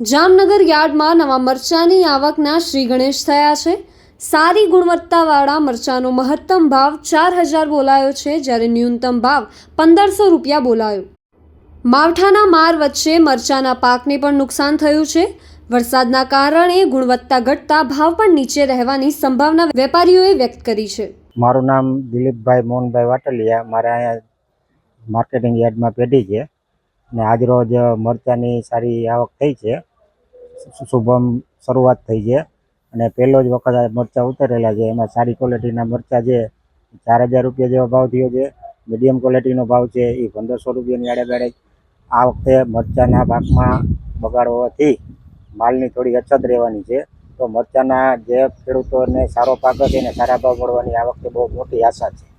જામનગર યાર્ડમાં નવા મરચાની આવકના શ્રી ગણેશ થયા છે. સારી ગુણવત્તાવાળા મરચાનો મહત્તમ ભાવ ચાર હજાર બોલાયો છે જ્યારે ન્યૂનતમ ભાવ પંદરસો રૂપિયા બોલાયો. માવઠાના માર વચ્ચે મરચાના પાકને પણ નુકસાન થયું છે. વરસાદના કારણે ગુણવત્તા ઘટતા ભાવ પણ નીચે રહેવાની સંભાવના વેપારીઓએ વ્યક્ત કરી છે. મારું નામ દિલીપભાઈ મોહનભાઈ વાટલિયા. મારે અહીંયા માર્કેટિંગ યાર્ડમાં પેઢી છે. ને આજરોજ મરચાંની સારી આવક થઈ છે. શુભમ શરૂઆત થઈ છે. અને પહેલો જ વખત આ મરચાં ઉતરેલા છે. એમાં સારી ક્વોલિટીના મરચાં છે. ચાર હજાર રૂપિયા જેવો ભાવ થયો છે. મીડિયમ ક્વોલિટીનો ભાવ છે. એ પંદરસો રૂપિયાની આડે આ વખતે મરચાંના પાકમાં બગાડ હોવાથી માલની થોડી અછત રહેવાની છે. તો મરચાંના જે ખેડૂતોને સારો પાક છે એને સારા ભાવ મળવાની આ વખતે બહુ મોટી આશા છે.